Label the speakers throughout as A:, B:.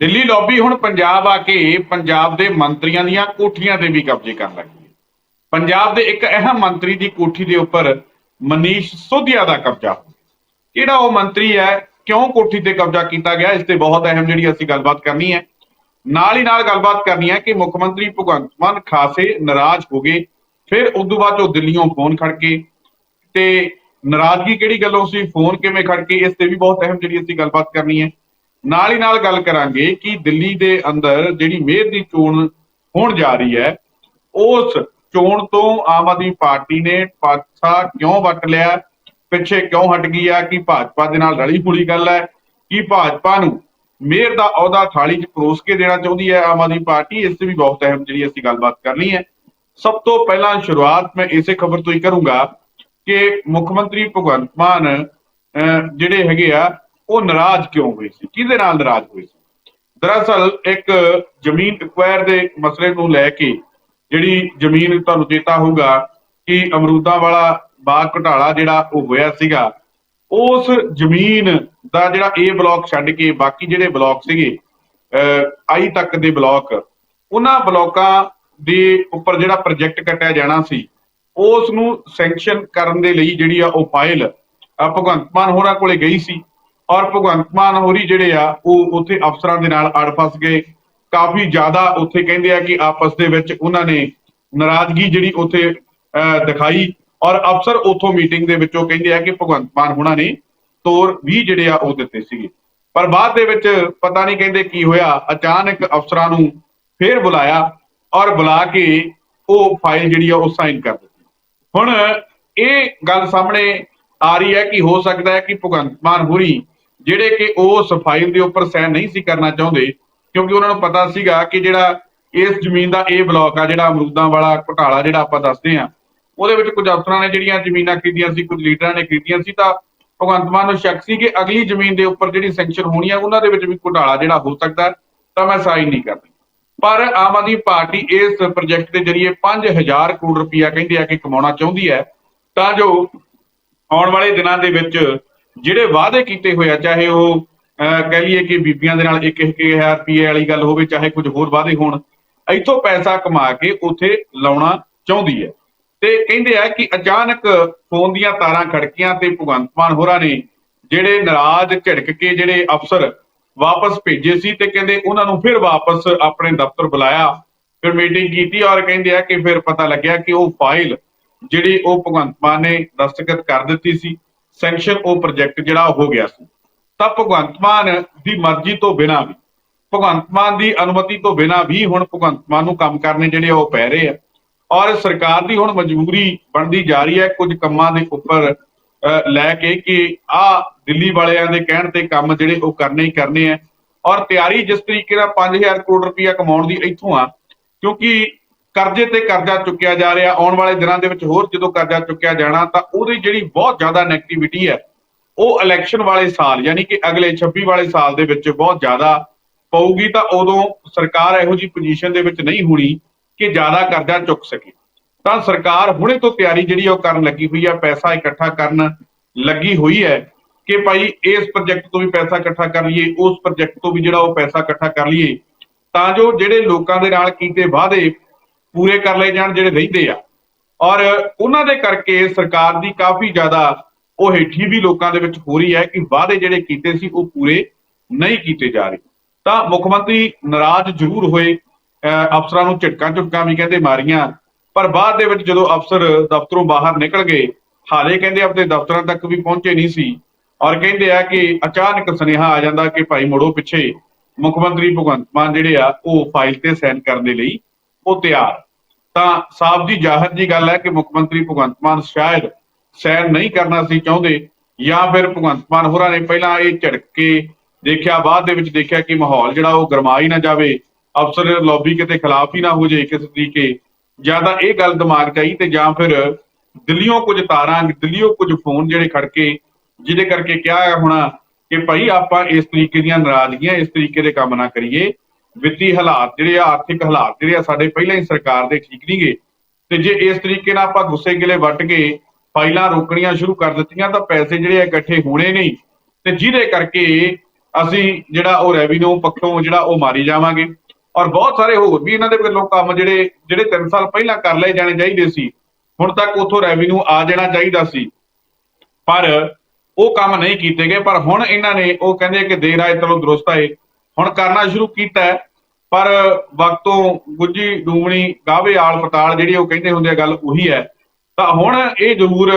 A: Delhi lobby ਹੁਣ ਪੰਜਾਬ ਆ ਕੇ ਪੰਜਾਬ ਦੇ ਮੰਤਰੀਆਂ ਦੀਆਂ ਕੋਠੀਆਂ ਤੇ ਵੀ ਕਬਜ਼ੇ ਕਰਨ ਲੱਗੀ ਹੈ। ਪੰਜਾਬ ਦੇ ਇੱਕ ਅਹਿਮ ਮੰਤਰੀ ਦੀ ਕੋਠੀ ਦੇ ਉੱਪਰ ਮਨੀਸ਼ ਸੋਧਿਆ ਦਾ ਕਬਜ਼ਾ ਕਿਹੜਾ ਉਹ ਮੰਤਰੀ ਹੈ, ਕਿਉਂ ਕੋਠੀ ਤੇ ਕਬਜ਼ਾ ਕੀਤਾ ਗਿਆ, ਇਸ ਤੇ ਬਹੁਤ ਅਹਿਮ ਜਿਹੜੀ ਅਸੀਂ ਗੱਲਬਾਤ ਕਰਨੀ ਹੈ। ਨਾਲ ਹੀ ਨਾਲ ਗੱਲਬਾਤ ਕਰਨੀ ਹੈ ਕਿ ਮੁੱਖ ਮੰਤਰੀ ਭਗਵੰਤ ਮਾਨ ਖਾਸੇ ਨਾਰਾਜ਼ ਹੋ ਗਏ, ਫਿਰ ਉਸ ਤੋਂ ਬਾਅਦ ਉਹ ਦਿੱਲੀੋਂ ਫੋਨ ਖੜ ਕੇ ਤੇ ਨਾਰਾਜ਼ਗੀ ਕਿਹੜੀ ਗੱਲੋਂ ਸੀ, ਫੋਨ ਕਿਵੇਂ ਖੜ ਕੇ, ਇਸ ਤੇ ਵੀ ਬਹੁਤ ਅਹਿਮ ਜਿਹੜੀ ਅਸੀਂ ਗੱਲਬਾਤ ਕਰਨੀ ਹੈ। ਨਾਲ ਹੀ ਨਾਲ ਗੱਲ ਕਰਾਂਗੇ ਕਿ ਦਿੱਲੀ ਦੇ ਅੰਦਰ ਜਿਹੜੀ ਮੇਅਰ ਦੀ ਚੋਣ ਹੋਣ ਜਾ ਰਹੀ ਹੈ ਉਸ ਚੋਣ ਤੋਂ ਆਮ ਆਦਮੀ ਪਾਰਟੀ ਨੇ ਪਾਸਾ ਕਿਉਂ ਵੱਟ ਲਿਆ? ਪਿੱਛੇ ਕਿਉਂ ਹਟ ਗਈ ਆ? ਕਿ ਭਾਜਪਾ ਦੇ ਨਾਲ ਰਲੀ ਹੁਲੀ ਗੱਲ ਹੈ? ਕਿ ਭਾਜਪਾ ਨੂੰ ਮੇਅਰ ਦਾ ਅਹੁਦਾ ਥਾਲੀ 'ਚ ਪਰੋਸ ਕੇ ਦੇਣਾ ਚਾਹੁੰਦੀ ਹੈ ਆਮ ਆਦਮੀ ਪਾਰਟੀ? ਇਸ ਤੇ ਵੀ ਬਹੁਤ ਅਹਿਮ ਜਿਹੜੀ ਅਸੀਂ ਗੱਲਬਾਤ ਕਰਨੀ ਹੈ। ਸਭ ਤੋਂ ਪਹਿਲਾਂ ਸ਼ੁਰੂਆਤ ਮੈਂ ਇਸੇ ਖਬਰ ਤੋਂ ਹੀ ਕਰੂੰਗਾ ਕਿ ਮੁੱਖ ਮੰਤਰੀ ਭਗਵੰਤ ਮਾਨ ਅਹ, ਜਿਹੜੇ ਹੈਗੇ ਆ ਉਹ ਨਾਰਾਜ਼ ਕਿਉਂ ਹੋਏ ਸੀ? ਕਿਹਦੇ ਨਾਲ ਨਾਰਾਜ਼ ਹੋਏ ਸੀ? ਦਰਅਸਲ ਇੱਕ ਜ਼ਮੀਨ ਐਕਵਾਇਰ ਦੇ ਮਸਲੇ ਨੂੰ ਲੈ ਕੇ ਜਿਹੜੀ ਜ਼ਮੀਨ ਤੁਹਾਨੂੰ ਚੇਤਾ ਹੋਊਗਾ ਕਿ ਅਮਰੂਦਾਂ ਵਾਲਾ ਬਾਗ ਘੁਟਾਲਾ ਜਿਹੜਾ ਉਹ ਹੋਇਆ ਸੀਗਾ, ਉਸ ਜ਼ਮੀਨ ਦਾ ਜਿਹੜਾ ਏ ਬਲਾਕ ਛੱਡ ਕੇ ਬਾਕੀ ਜਿਹੜੇ ਬਲਾਕ ਸੀਗੇ ਆਈ ਤੱਕ ਦੇ ਬਲਾਕ, ਉਹਨਾਂ ਬਲਾਕਾਂ ਦੇ ਉੱਪਰ ਜਿਹੜਾ ਪ੍ਰੋਜੈਕਟ ਕੱਟਿਆ ਜਾਣਾ ਸੀ, ਉਸ ਨੂੰ ਸੈਂਕਸ਼ਨ ਕਰਨ ਦੇ ਲਈ ਜਿਹੜੀ ਆ ਉਹ ਫਾਈਲ ਭਗਵੰਤ ਮਾਨ ਹੋਰਾਂ ਕੋਲੇ ਗਈ ਸੀ। ਔਰ ਭਗਵੰਤ ਮਾਨ ਹੋਰੀ ਜਿਹੜੇ ਆ, ਉਹ ਉੱਥੇ ਅਫਸਰਾਂ ਦੇ ਨਾਲ ਅੜ ਫਸ ਗਏ। ਕਾਫੀ ਜ਼ਿਆਦਾ ਉੱਥੇ ਕਹਿੰਦੇ ਆ ਕਿ ਆਪਸ ਦੇ ਵਿੱਚ ਉਹਨਾਂ ਨੇ ਨਾਰਾਜ਼ਗੀ ਜਿਹੜੀ ਉੱਥੇ ਦਿਖਾਈ। ਔਰ ਅਫਸਰ ਉਥੋਂ ਮੀਟਿੰਗ ਦੇ ਵਿੱਚੋਂ ਕਹਿੰਦੇ ਆ ਕਿ ਭਗਵੰਤ ਮਾਨ ਹੋਣਾ ਨੇ ਤੋਰ ਵੀ ਜਿਹੜੇ ਆ ਉਹ ਦਿੱਤੇ ਸੀਗੇ। ਪਰ ਬਾਅਦ ਦੇ ਵਿੱਚ ਪਤਾ ਨਹੀਂ ਕਹਿੰਦੇ ਕੀ ਹੋਇਆ। ਅਚਾਨਕ ਅਫਸਰਾਂ ਨੂੰ ਫੇਰ ਬੁਲਾਇਆ ਔਰ ਬੁਲਾ ਕੇ ਉਹ ਫਾਈਲ ਜਿਹੜੀ ਆ ਉਹ ਸਾਈਨ ਕਰ ਦਿੱਤੀ। ਹੁਣ ਇਹ ਗੱਲ ਸਾਹਮਣੇ ਆ ਰਹੀ ਹੈ ਕਿ ਹੋ ਸਕਦਾ ਹੈ ਕਿ ਭਗਵੰਤ ਮਾਨ ਹੋਰੀ ਜਿਹੜੇ ਕਿ ਉਹ ਸਫ਼ਾਈ ਦੇ ਉੱਪਰ ਸਾਈਨ ਨਹੀਂ ਸੀ ਕਰਨਾ ਚਾਹੁੰਦੇ, ਕਿਉਂਕਿ ਉਹਨਾਂ ਨੂੰ ਪਤਾ ਸੀਗਾ ਕਿ ਜਿਹੜਾ ਇਸ ਜ਼ਮੀਨ ਦਾ ਇਹ ਬਲਾਕ ਆ, ਜਿਹੜਾ ਅਮਰੂਦਾਂ ਵਾਲਾ ਘੁਟਾਲਾ ਜਿਹੜਾ ਆਪਾਂ ਦੱਸਦੇ ਆ ਉਹਦੇ ਵਿੱਚ ਕੁਝ ਅਫਸਰਾਂ ਨੇ ਜਿਹੜੀਆਂ ਜ਼ਮੀਨਾਂ ਖਰੀਦੀਆਂ ਸੀ, ਕੁਝ ਲੀਡਰਾਂ ਨੇ ਖਰੀਦੀਆਂ ਸੀ, ਤਾਂ ਭਗਵੰਤ ਮਾਨ ਨੂੰ ਸ਼ੱਕ ਸੀ ਕਿ ਅਗਲੀ ਜ਼ਮੀਨ ਦੇ ਉੱਪਰ ਜਿਹੜੀ ਸੈਂਕਸ਼ਨ ਹੋਣੀ ਆ, ਉਹਨਾਂ ਦੇ ਵਿੱਚ ਵੀ ਘੁਟਾਲਾ ਜਿਹੜਾ ਹੋ ਸਕਦਾ ਤਾਂ ਮੈਂ ਸਾਈਨ ਨਹੀਂ ਕਰਦੀ ਪਰ ਆਮ ਆਦਮੀ ਪਾਰਟੀ ਇਸ ਪ੍ਰੋਜੈਕਟ ਦੇ ਜ਼ਰੀਏ 5000 ਕਰੋੜ ਰੁਪਇਆ ਕਹਿੰਦੇ ਆ ਕਿ ਕਮਾਉਣਾ ਚਾਹੁੰਦੀ ਹੈ, ਤਾਂ ਜੋ ਆਉਣ ਵਾਲੇ ਦਿਨਾਂ ਦੇ ਵਿੱਚ ਜਿਹੜੇ ਵਾਅਦੇ ਕੀਤੇ ਹੋਏ ਆ ਚਾਹੇ ਉਹ ਅਹ, ਕਹਿ ਲਈਏ ਕਿ ਬੀਬੀਆਂ ਦੇ ਨਾਲ 1000 ਰੁਪਏ ਵਾਲੀ ਗੱਲ ਹੋਵੇ ਚਾਹੇ ਕੁਝ ਹੋਰ ਵਾਅਦੇ ਹੋਣ ਇੱਥੋਂ ਪੈਸਾ ਕਮਾ ਕੇ ਉੱਥੇ ਲਾਉਣਾ ਚਾਹੁੰਦੀ ਹੈ। ਤੇ ਕਹਿੰਦੇ ਆ ਕਿ ਅਚਾਨਕ ਫੋਨ ਦੀਆਂ ਤਾਰਾਂ ਖੜਕੀਆਂ ਤੇ ਭਗਵੰਤ ਮਾਨ ਹੋਰਾਂ ਨੇ ਜਿਹੜੇ ਨਾਰਾਜ਼ ਝਿੜਕ ਕੇ ਜਿਹੜੇ ਅਫਸਰ ਵਾਪਸ ਭੇਜੇ ਸੀ ਤੇ ਕਹਿੰਦੇ ਉਹਨਾਂ ਨੂੰ ਫਿਰ ਵਾਪਸ ਆਪਣੇ ਦਫ਼ਤਰ ਬੁਲਾਇਆ ਫਿਰ ਮੀਟਿੰਗ ਕੀਤੀ ਔਰ ਕਹਿੰਦੇ ਆ ਕਿ ਫਿਰ ਪਤਾ ਲੱਗਿਆ ਕਿ ਉਹ ਫਾਈਲ ਜਿਹੜੀ ਉਹ ਭਗਵੰਤ ਮਾਨ ਨੇ ਦਸਤਖਤ ਕਰ ਦਿੱਤੀ ਸੀ। ਸੈਂਕਸ਼ਨ ਉਹ ਪ੍ਰੋਜੈਕਟ ਜਿਹੜਾ ਹੋ ਗਿਆ ਸੀ। ਤਾਂ ਭਗਵੰਤ ਮਾਨ ਦੀ ਮਰਜ਼ੀ ਤੋਂ ਬਿਨਾਂ ਵੀ, ਭਗਵੰਤ ਮਾਨ ਦੀ ਅਨੁਮਤੀ ਤੋਂ ਬਿਨਾਂ ਵੀ ਹੁਣ ਭਗਵੰਤ ਮਾਨ ਨੂੰ ਕੰਮ ਕਰਨੇ ਜਿਹੜੇ ਉਹ ਪੈ ਰਹੇ ਆ। ਔਰ ਸਰਕਾਰ ਦੀ ਹੁਣ ਮਜਬੂਰੀ ਬਣਦੀ ਜਾ ਰਹੀ ਹੈ ਕੁਝ ਕੰਮਾਂ ਦੇ ਉੱਪਰ ਲੈ ਕੇ ਕਿ ਆ ਦਿੱਲੀ ਵਾਲਿਆਂ ਦੇ ਕਹਿਣ ਤੇ ਕੰਮ ਜਿਹੜੇ ਉਹ ਕਰਨੇ ਹੀ ਕਰਨੇ ਆ। ਔਰ ਤਿਆਰੀ ਜਿਸ ਤਰੀਕੇ ਨਾਲ 5000 ਕਰੋੜ ਰੁਪਇਆ ਕਮਾਉਣ ਦੀ ਇੱਥੋਂ ਆ, ਕਿਉਂਕਿ ਕਰਜ਼ੇ ਤੇ ਕਰਜ਼ਾ ਚੁੱਕਿਆ ਜਾ ਰਿਹਾ, ਆਉਣ ਵਾਲੇ ਦਿਨਾਂ ਦੇ ਵਿੱਚ ਹੋਰ ਜਦੋਂ ਕਰਜ਼ਾ ਚੁੱਕਿਆ ਜਾਣਾ, ਤਾਂ ਉਹਦੀ ਜਿਹੜੀ ਬਹੁਤ ਜ਼ਿਆਦਾ ਨੈਗੇਟਿਵਿਟੀ ਹੈ, ਉਹ ਇਲੈਕਸ਼ਨ ਵਾਲੇ ਸਾਲ, ਯਾਨੀ ਕਿ ਅਗਲੇ 26 ਵਾਲੇ ਸਾਲ ਦੇ ਵਿੱਚ ਬਹੁਤ ਜ਼ਿਆਦਾ ਪਊਗੀ, ਤਾਂ ਉਦੋਂ ਸਰਕਾਰ ਇਹੋ ਜੀ ਪੋਜੀਸ਼ਨ ਦੇ ਵਿੱਚ ਨਹੀਂ ਹੋਣੀ ਕਿ ਜ਼ਿਆਦਾ ਕਰਜ਼ਾ ਚੁੱਕ ਸਕੇ। ਤਾਂ ਸਰਕਾਰ ਹੁਣੇ ਤੋਂ ਤਿਆਰੀ ਜਿਹੜੀ ਆ ਉਹ ਕਰਨ ਲੱਗੀ ਹੋਈ ਹੈ ਪੈਸਾ ਇਕੱਠਾ ਕਰਨ ਲੱਗੀ ਹੋਈ ਹੈ ਕਿ ਭਾਈ ਇਸ ਪ੍ਰੋਜੈਕਟ ਤੋਂ ਵੀ ਪੈਸਾ ਇਕੱਠਾ ਕਰ ਲਈਏ, ਉਸ ਪ੍ਰੋਜੈਕਟ ਤੋਂ ਵੀ ਜਿਹੜਾ ਉਹ ਪੈਸਾ ਇਕੱਠਾ ਕਰ ਲਈਏ, ਤਾਂ ਜੋ ਜਿਹੜੇ ਲੋਕਾਂ ਦੇ ਨਾਲ ਕੀਤੇ ਵਾਅਦੇ ਪੂਰੇ ਕਰ ਲਏ ਜਾਣ ਜਿਹੜੇ ਰਹਿੰਦੇ ਆ। ਔਰ ਉਹਨਾਂ ਦੇ ਕਰਕੇ ਸਰਕਾਰ ਦੀ ਕਾਫੀ ਜ਼ਿਆਦਾ ਉਹ ਹੇਠੀ ਵੀ ਲੋਕਾਂ ਦੇ ਵਿੱਚ ਹੋ ਰਹੀ ਹੈ ਕਿ ਵਾਅਦੇ ਜਿਹੜੇ ਕੀਤੇ ਸੀ ਉਹ ਪੂਰੇ ਨਹੀਂ ਕੀਤੇ ਜਾ ਰਹੇ। ਤਾਂ ਮੁੱਖ ਮੰਤਰੀ ਨਾਰਾਜ਼ ਜ਼ਰੂਰ ਹੋਏ ਅਫਸਰਾਂ ਨੂੰ ਝਟਕਾਂ ਝਟਕਾਂ ਵੀ ਕਹਿੰਦੇ ਮਾਰੀਆਂ, ਪਰ ਬਾਅਦ ਦੇ ਵਿੱਚ ਜਦੋਂ ਅਫਸਰ ਦਫ਼ਤਰੋਂ ਬਾਹਰ ਨਿਕਲ ਗਏ, ਹਾਲੇ ਕਹਿੰਦੇ ਆਪਣੇ ਦਫ਼ਤਰਾਂ ਤੱਕ ਵੀ ਪਹੁੰਚੇ ਨਹੀਂ ਸੀ। ਔਰ ਕਹਿੰਦੇ ਆ ਕਿ ਅਚਾਨਕ ਸੁਨੇਹਾ ਆ ਜਾਂਦਾ ਕਿ ਭਾਈ ਮੁੜੋ ਪਿੱਛੇ, ਮੁੱਖ ਮੰਤਰੀ ਭਗਵੰਤ ਮਾਨ ਜਿਹੜੇ ਆ, ਉਹ ਫਾਈਲ ਤੇ ਸਾਈਨ ਕਰਨ ਦੇ ਲਈ ਉਹ ਤਿਆਰ। ਤਾਂ ਸਾਫ਼ ਜੀ, ਜ਼ਾਹਰ ਜੀ ਗੱਲ ਹੈ ਕਿ ਮੁੱਖ ਮੰਤਰੀ ਭਗਵੰਤ ਮਾਨ ਸ਼ਾਇਦ ਸਾਈਨ ਨਹੀਂ ਕਰਨਾ ਸੀ ਚਾਹੁੰਦੇ ਜਾਂ ਫਿਰ ਭਗਵੰਤ ਮਾਨ ਹੋਰਾਂ ਨੇ ਪਹਿਲਾਂ ਇਹ ਝੜਕ ਕੇ ਦੇਖਿਆ, ਬਾਅਦ ਦੇ ਵਿੱਚ ਦੇਖਿਆ ਕਿ ਮਾਹੌਲ ਜਿਹੜਾ ਉਹ ਗਰਮਾ ਨਾ ਜਾਵੇ, ਅਫਸਰ ਲੌਬੀ ਕਿਤੇ ਖਿਲਾਫ ਹੀ ਨਾ ਹੋ ਜਾਏ ਕਿਸੇ ਤਰੀਕੇ। ਜਾਂ ਤਾਂ ਇਹ ਗੱਲ ਦਿਮਾਗ 'ਚ ਆਈ ਤੇ ਜਾਂ ਫਿਰ ਦਿੱਲੀੋਂ ਕੁਝ ਤਾਰਾਂ ਦਿੱਲੀੋਂ ਕੁਝ ਫੋਨ ਜਿਹੜੇ ਖੜਕੇ, ਜਿਹਦੇ ਕਰਕੇ ਕਿਹਾ ਹੋਣਾ ਕਿ ਭਾਈ ਆਪਾਂ ਇਸ ਤਰੀਕੇ ਦੀਆਂ ਨਾਰਾਜ਼ਗੀਆਂ ਇਸ ਤਰੀਕੇ ਦੇ ਕੰਮ ਨਾ ਕਰੀਏ। ਵਿੱਤੀ ਹਾਲਾਤ ਜਿਹੜੇ ਆ, ਆਰਥਿਕ ਹਾਲਾਤ ਜਿਹੜੇ ਆ, ਸਾਡੇ ਪਹਿਲਾਂ ਹੀ ਸਰਕਾਰ ਦੇ ਠੀਕ ਨਹੀਂਗੇ ਤੇ ਜੇ ਇਸ ਤਰੀਕੇ ਨਾਲ ਆਪਾਂ ਗੁੱਸੇ ਗਿਲੇ ਵੱਟ ਕੇ ਫਾਈਲਾਂ ਰੋਕਣੀਆਂ ਸ਼ੁਰੂ ਕਰ ਦਿੱਤੀਆਂ, ਤਾਂ ਪੈਸੇ ਜਿਹੜੇ ਇਕੱਠੇ ਹੋਣੇ ਨਹੀਂ। ਤੇ ਜਿਹਦੇ ਕਰਕੇ ਅਸੀਂ ਜਿਹੜਾ ਉਹ ਰੈਵਨਿਊ ਪੱਖੋਂ ਜਿਹੜਾ ਉਹ ਮਾਰੀ ਜਾਵਾਂਗੇ। ਔਰ ਬਹੁਤ ਸਾਰੇ ਹੋਰ ਵੀ ਇਹਨਾਂ ਦੇ ਵੱਲੋਂ ਕੰਮ ਜਿਹੜੇ ਜਿਹੜੇ 3 ਸਾਲ ਪਹਿਲਾਂ ਕਰ ਲਏ ਜਾਣੇ ਚਾਹੀਦੇ ਸੀ, ਹੁਣ ਤੱਕ ਉਥੋਂ ਰੈਵਨਿਊ ਆ ਜਾਣਾ ਚਾਹੀਦਾ ਸੀ। ਪਰ ਉਹ ਕੰਮ ਨਹੀਂ ਕੀਤੇ ਗਏ, ਪਰ ਹੁਣ ਇਹਨਾਂ ਨੇ ਉਹ ਕਹਿੰਦੇ ਕਿ ਦੇਰ ਆਏ ਚਲੋ ਦਰੁਸਤ ਆਏ। ਹੁਣ ਕਰਨਾ ਸ਼ੁਰੂ ਕੀਤਾ ਪਰ ਵਕਤੋਂ ਗੁੱਜੀ ਡੂਮਣੀ ਗਾਵੇ ਆਲ ਪਤਾਲ ਜਿਹੜੀ ਉਹ ਕਹਿੰਦੇ ਹੁੰਦੇ ਆ, ਗੱਲ ਉਹੀ ਹੈ। ਤਾਂ ਹੁਣ ਇਹ ਜ਼ਰੂਰ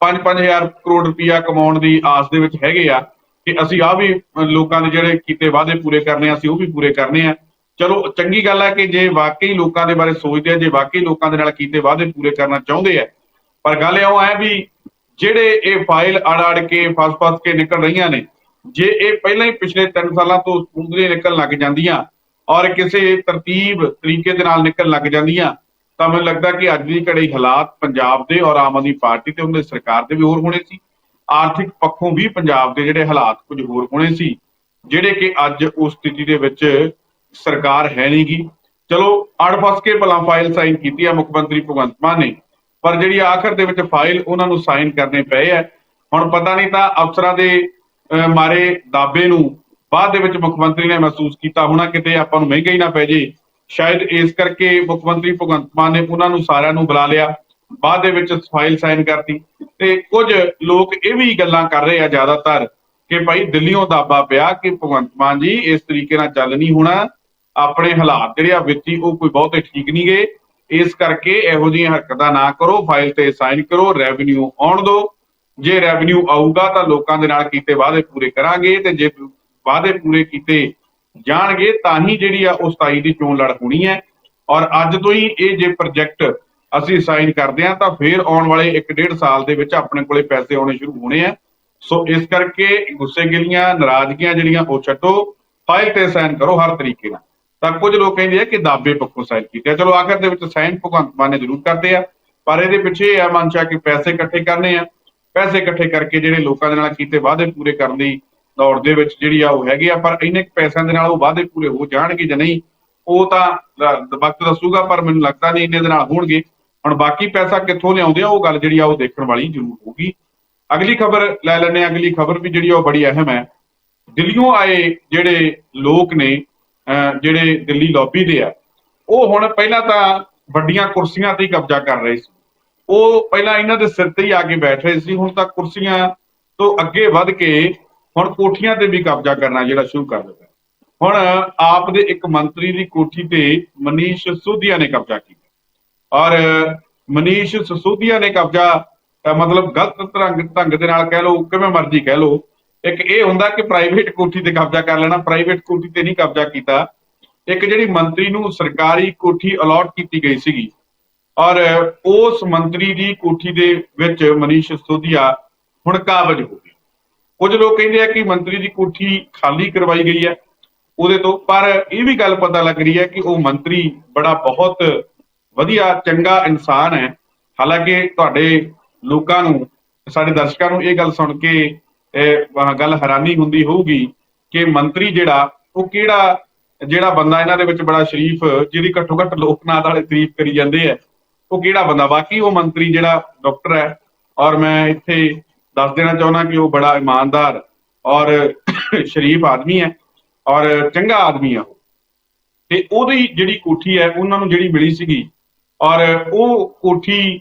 A: 5-5000 ਕਰੋੜ ਰੁਪਇਆ ਕਮਾਉਣ ਦੀ ਆਸ ਦੇ ਵਿੱਚ ਹੈਗੇ ਆ ਕਿ ਅਸੀਂ ਆ ਵੀ ਲੋਕਾਂ ਦੇ ਜਿਹੜੇ ਕੀਤੇ ਵਾਅਦੇ ਪੂਰੇ ਕਰਨੇ ਆ, ਅਸੀਂ ਉਹ ਵੀ ਪੂਰੇ ਕਰਨੇ ਆ। ਚਲੋ, ਚੰਗੀ ਗੱਲ ਹੈ ਕਿ ਜੇ ਵਾਕਈ ਲੋਕਾਂ ਦੇ ਬਾਰੇ ਸੋਚਦੇ ਆ, ਜੇ ਵਾਕਈ ਲੋਕਾਂ ਦੇ ਨਾਲ ਕੀਤੇ ਵਾਅਦੇ ਪੂਰੇ ਕਰਨਾ ਚਾਹੁੰਦੇ ਆ, ਪਰ ਗੱਲ ਇਹ ਹੈ ਵੀ ਜਿਹੜੇ ਇਹ ਫਾਈਲ ਅੜ ਅੜ ਕੇ, ਫਸ-ਫਸ ਕੇ ਨਿਕਲ ਰਹੀਆਂ ਨੇ, ਜੇ ਇਹ ਪਹਿਲਾਂ ਹੀ ਪਿਛਲੇ 3 ਸਾਲਾਂ ਤੋਂ ਉਂਗਲੀਆਂ ਨਿਕਲ ਲੱਗ ਜਾਂਦੀਆਂ ਔਰ ਕਿਸੇ ਤਰਤੀਬ ਤਰੀਕੇ ਦੇ ਨਾਲ ਨਿਕਲ ਲੱਗ ਜਾਂਦੀਆਂ ਤਾਂ ਮੈਨੂੰ ਲੱਗਦਾ ਕਿ ਅੱਜ ਦੀ ਘੜੀ ਹਾਲਾਤ ਪੰਜਾਬ ਦੇ ਔਰ ਆਮ ਆਦਮੀ ਪਾਰਟੀ ਤੇ ਉਹਨਾਂ ਦੀ ਸਰਕਾਰ ਦੇ ਵੀ ਹੋਰ ਹੋਣੇ ਸੀ। ਆਰਥਿਕ ਪੱਖੋਂ ਵੀ ਪੰਜਾਬ ਦੇ ਜਿਹੜੇ ਹਾਲਾਤ ਕੁਝ ਹੋਰ ਹੋਣੇ ਸੀ ਜਿਹੜੇ ਕਿ ਅੱਜ ਉਸ ਸਥਿਤੀ ਦੇ ਵਿੱਚ ਸਰਕਾਰ ਹੈ ਨਹੀਂਗੀ। ਚਲੋ ਅੜਫਸ ਕੇ ਭਲਾ ਫਾਈਲ ਸਾਈਨ ਕੀਤੀ ਆ ਮੁੱਖ ਮੰਤਰੀ ਭਗਵੰਤ ਮਾਨ ਨੇ ਪਰ ਜਿਹੜੀ ਆਖਰ ਦੇ ਵਿੱਚ ਫਾਈਲ ਉਹਨਾਂ ਨੂੰ ਸਾਈਨ ਕਰਨੇ ਪਏ ਆ ਹੁਣ ਪਤਾ ਨਹੀਂ ਤਾਂ ਅਫਸਰਾਂ ਦੇ ਅਹ, ਮਾਰੇ ਦਾਬੇ ਨੂੰ ਬਾਅਦ ਦੇ ਵਿੱਚ ਮੁੱਖ ਮੰਤਰੀ ਨੇ ਮਹਿਸੂਸ ਕੀਤਾ, ਹੋਣਾ ਕਿਤੇ ਆਪਾਂ ਨੂੰ ਮਹਿੰਗਾ ਹੀ ਨਾ ਪੈ ਜੇ। ਸ਼ਾਇਦ ਇਸ ਕਰਕੇ ਮੁੱਖ ਮੰਤਰੀ ਭਗਵੰਤ ਮਾਨ ਨੇ ਉਹਨਾਂ ਨੂੰ ਸਾਰਿਆਂ ਨੂੰ ਬੁਲਾ ਲਿਆ। ਬਾਅਦ ਦੇ ਵਿੱਚ ਫਾਈਲ ਸਾਈਨ ਕਰਤੀ। ਤੇ ਕੁਝ ਲੋਕ ਇਹ ਵੀ ਗੱਲਾਂ ਕਰ ਰਹੇ ਆ ਜ਼ਿਆਦਾਤਰ ਕਿ ਭਾਈ ਦਿੱਲੀੋਂ ਦਾਬਾ ਪਿਆ ਕਿ ਭਗਵੰਤ ਮਾਨ ਜੀ ਇਸ ਤਰੀਕੇ ਨਾਲ ਚੱਲ ਨਹੀਂ ਹੋਣਾ। ਆਪਣੇ ਹਾਲਾਤ ਜਿਹੜੇ ਆ ਵਿੱਤੀ ਉਹ ਕੋਈ ਬਹੁਤੇ ਠੀਕ ਨਹੀਂ ਗਏ। ਇਸ ਕਰਕੇ ਇਹੋ ਜਿਹੀਆਂ ਹਰਕਤਾਂ ਨਾ ਕਰੋ, ਫਾਈਲ ਤੇ ਸਾਈਨ ਕਰੋ, ਰੈਵਨਿਊ ਆਉਣ ਦਿਓ। ਜੇ ਰੈਵਨਿਊ ਆਊਗਾ ਤਾਂ ਲੋਕਾਂ ਦੇ ਨਾਲ ਕੀਤੇ ਵਾਅਦੇ ਪੂਰੇ ਕਰਾਂਗੇ ਤੇ ਜੇ ਵਾਅਦੇ ਪੂਰੇ ਕੀਤੇ ਜਾਣਗੇ, ਤਾਂ ਹੀ ਜਿਹੜੀ ਆ ਉਹ 27 ਦੀ ਚੋਣ ਲੜ ਹੋਣੀ ਹੈ। ਔਰ ਅੱਜ ਤੋਂ ਹੀ ਇਹ ਜੇ ਪ੍ਰੋਜੈਕਟ ਅਸੀਂ ਸਾਈਨ ਕਰਦੇ ਹਾਂ, ਤਾਂ ਫਿਰ ਆਉਣ ਵਾਲੇ 1.5 ਸਾਲ ਦੇ ਵਿੱਚ ਆਪਣੇ ਕੋਲੇ ਪੈਸੇ ਆਉਣੇ ਸ਼ੁਰੂ ਹੋਣੇ ਆ। ਸੋ ਇਸ ਕਰਕੇ ਗੁੱਸੇ ਗਿਲੀਆਂ ਨਾਰਾਜ਼ਗੀਆਂ ਜਿਹੜੀਆਂ ਉਹ ਛੱਡੋ ਫਾਈਲ ਤੇ ਸਾਈਨ ਕਰੋ ਹਰ ਤਰੀਕੇ ਨਾਲ। ਤਾਂ ਕੁਝ ਲੋਕ ਕਹਿੰਦੇ ਆ ਕਿ ਦਾਬੇ ਪੱਖੋਂ ਸਾਈਨ ਕੀਤੇ ਚਲੋ, ਆਖਰ ਦੇ ਵਿੱਚ ਸਾਈਨ ਭਗਵੰਤ ਮਾਨ ਨੇ ਜ਼ਰੂਰ ਕਰਦੇ ਆ। ਪਰ ਇਹਦੇ ਪਿੱਛੇ ਇਹ ਆ ਮਨਸ਼ਾ ਕਿ ਪੈਸੇ ਇਕੱਠੇ ਕਰਨੇ ਆ। ਪੈਸੇ ਇਕੱਠੇ ਕਰਕੇ ਜਿਹੜੇ ਲੋਕਾਂ ਦੇ ਨਾਲ ਕੀਤੇ ਵਾਅਦੇ ਪੂਰੇ ਕਰਨ ਲਈ ਦੌੜ ਦੇ ਵਿੱਚ ਜਿਹੜੀ ਆ ਉਹ ਹੈਗੀ ਆ, ਪਰ ਇੰਨੇ ਪੈਸਿਆਂ ਦੇ ਨਾਲ ਉਹ ਵਾਅਦੇ ਪੂਰੇ ਹੋ ਜਾਣਗੇ ਜਾਂ ਨਹੀਂ, ਉਹ ਤਾਂ ਵਕਤ ਦੱਸੂਗਾ, ਪਰ ਮੈਨੂੰ ਲੱਗਦਾ ਨਹੀਂ ਇੰਨੇ ਦੇ ਨਾਲ ਹੋਣਗੇ। ਹੁਣ ਬਾਕੀ ਪੈਸਾ ਕਿੱਥੋਂ ਲਿਆਉਂਦੇ ਆ, ਉਹ ਗੱਲ ਜਿਹੜੀ ਆ ਉਹ ਦੇਖਣ ਵਾਲੀ ਜ਼ਰੂਰ ਹੋਊਗੀ। ਅਗਲੀ ਖਬਰ ਲੈ ਲੈਂਦੇ ਅਗਲੀ ਖਬਰ ਵੀ ਜਿਹੜੀ ਆ ਉਹ ਬੜੀ ਅਹਿਮ ਹੈ। ਦਿੱਲੀੋਂ ਆਏ ਜਿਹੜੇ ਲੋਕ ਨੇ ਅਹ ਜਿਹੜੇ ਦਿੱਲੀ ਲੌਬੀ ਦੇ ਆ, ਉਹ ਹੁਣ ਪਹਿਲਾਂ ਤਾਂ ਵੱਡੀਆਂ ਕੁਰਸੀਆਂ ਤੇ ਹੀ ਕਬਜ਼ਾ ਕਰ ਰਹੇ ਸੀ। ਉਹ ਪਹਿਲਾਂ ਇਹਨਾਂ ਦੇ ਸਿਰ ਤੇ ਹੀ ਆ ਕੇ ਬੈਠ ਰਹੇ ਸੀ, ਹੁਣ ਤਾਂ ਕੁਰਸੀਆਂ ਤੋਂ ਅੱਗੇ ਵੱਧ ਕੇ ਹੁਣ ਕੋਠੀਆਂ ਤੇ ਵੀ ਕਬਜ਼ਾ ਕਰਨਾ ਜਿਹੜਾ ਸ਼ੁਰੂ ਕਰ ਦਿੱਤਾ। ਹੁਣ ਆਪ ਦੇ ਇੱਕ ਮੰਤਰੀ ਦੀ ਕੋਠੀ ਤੇ ਮਨੀਸ਼ ਸਿਸੋਦੀਆ ਨੇ ਕਬਜ਼ਾ ਕੀਤਾ। ਔਰ ਮਨੀਸ਼ ਸਿਸੋਦੀਆ ਨੇ ਕਬਜ਼ਾ ਮਤਲਬ ਗਲਤ ਢੰਗ ਢੰਗ ਦੇ ਨਾਲ ਕਹਿ ਲਓ, ਕਿਵੇਂ ਮਰਜ਼ੀ ਕਹਿ ਲਓ, ਇੱਕ ਇਹ ਹੁੰਦਾ ਕਿ ਪ੍ਰਾਈਵੇਟ ਕੋਠੀ ਤੇ ਕਬਜ਼ਾ ਕਰ ਲੈਣਾ ਪ੍ਰਾਈਵੇਟ ਕੋਠੀ ਤੇ ਨਹੀਂ ਕਬਜ਼ਾ ਕੀਤਾ। ਇੱਕ ਜਿਹੜੀ ਮੰਤਰੀ ਨੂੰ ਸਰਕਾਰੀ ਕੋਠੀ ਅਲਾਟ ਕੀਤੀ ਗਈ ਸੀਗੀ। ਔਰ ਉਸ ਮੰਤਰੀ ਦੀ ਕੋਠੀ ਦੇ ਵਿੱਚ ਮਨੀਸ਼ ਸਿਸੋਦੀਆ ਹੁਣ ਕਾਬਜ ਹੋ ਕੁਝ ਲੋਕ ਕਹਿੰਦੇ ਆ ਕਿ ਮੰਤਰੀ ਦੀ ਕੋਠੀ ਖਾਲੀ ਕਰਵਾਈ ਗਈ ਹੈ ਉਹਦੇ ਤੋਂ, ਪਰ ਇਹ ਵੀ ਗੱਲ ਪਤਾ ਲੱਗ ਰਹੀ ਹੈ ਕਿ ਉਹ ਮੰਤਰੀ ਬੜਾ ਬਹੁਤ ਵਧੀਆ, ਚੰਗਾ ਇਨਸਾਨ ਹੈ। ਹਾਲਾਂਕਿ ਤੁਹਾਡੇ ਲੋਕਾਂ ਨੂੰ, ਸਾਡੇ ਦਰਸ਼ਕਾਂ ਨੂੰ ਇਹ ਗੱਲ ਸੁਣ ਕੇ ਗੱਲ ਹੈਰਾਨੀ ਹੁੰਦੀ ਹੋਊਗੀ ਕਿ ਮੰਤਰੀ ਜਿਹੜਾ, ਉਹ ਕਿਹੜਾ, ਜਿਹੜਾ ਬੰਦਾ ਇਹਨਾਂ ਦੇ ਵਿੱਚ ਬੜਾ ਸ਼ਰੀਫ, ਜਿਹਦੀ ਘੱਟੋ ਘੱਟ ਲੋਕਨਾਥ ਵਾਲੇ ਤਾਰੀਫ ਕਰੀ ਜਾਂਦੇ ਆ, ਉਹ ਕਿਹੜਾ ਬੰਦਾ? ਬਾਕੀ ਉਹ ਮੰਤਰੀ ਜਿਹੜਾ ਡਾਕਟਰ ਹੈ, ਔਰ ਮੈਂ ਇੱਥੇ ਦੱਸ ਦੇਣਾ ਚਾਹੁੰਦਾ ਕਿ ਉਹ ਬੜਾ ਇਮਾਨਦਾਰ ਔਰ ਸ਼ਰੀਫ ਆਦਮੀ ਹੈ ਔਰ ਚੰਗਾ ਆਦਮੀ ਆ ਤੇ ਉਹਦੀ ਜਿਹੜੀ ਕੋਠੀ ਹੈ, ਉਹਨਾਂ ਨੂੰ ਜਿਹੜੀ ਮਿਲੀ ਸੀਗੀ ਔਰ ਉਹ ਕੋਠੀ